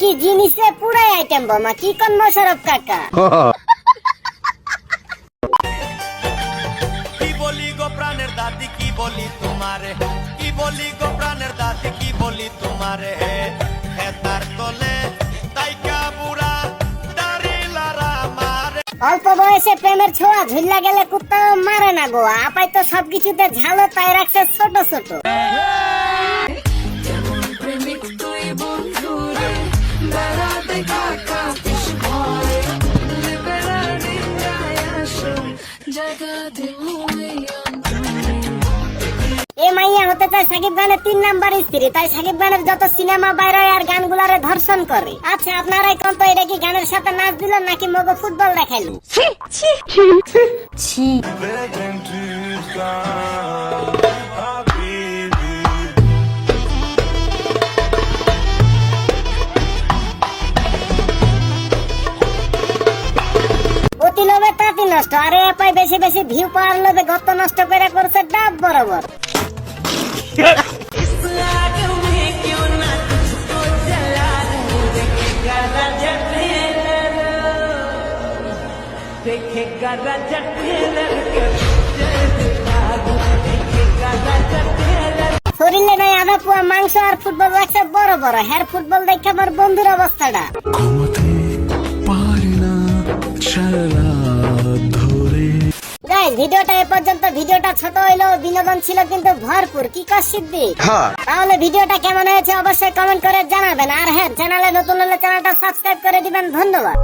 Item বোমা? কি কোন মোশারফ কাকা? কি বলি গো প্রাণের দাদি কি বলি তোমারে? কি বলি গো প্রাণের দাদি কি বলি তোমারে? হেতার তলে তাইকা বুড়া দাড়ি লারা মারে। অল্প বয়সে প্রেমের ছোঁয়া ঝুল্লা গেলে কুত্তা মারে না গো। আপাই তো সবকিছুতে ঝালো তাই রাখছে ছোট ছোট। এ মাইয়া হতে চায় সাকিব খানের তিন নাম্বার স্ত্রী তাই সাকিব খানের যত সিনেমা বাইরে আর গানগুলারে ধর্ষণ করে। আচ্ছা আপনারাই কোন তো এটা কি গানের সাথে নাচ দিল নাকি মগো ফুটবল দেখাইলো অতি লোভে তাঁতি নষ্ট? আরে এপাই বেশি বেশি ভিউ পাওয়ার লোভে গত নষ্ট করে করছে ডাব বরাবর। শরীরে নাই আধা পুয়া, মাংস আর ফুটবল রাখছে বড় বড়। হ্যার ফুটবল দেখে আমার বন্ধুর অবস্থাটা। ঘুমাতে পারি না গাইজ ভিডিওটা এ পর্যন্ত ভিডিওটা ছোট হইল বিনোদন ছিল কিন্তু ভরপুর। কি কর সিদ্ধি তাহলে ভিডিওটা কেমন হয়েছে অবশ্যই কমেন্ট করে জানাবেন। আর হ্যাঁ চ্যানেলে নতুন হলে চ্যানেলটা সাবস্ক্রাইব করে দিবেন। ধন্যবাদ।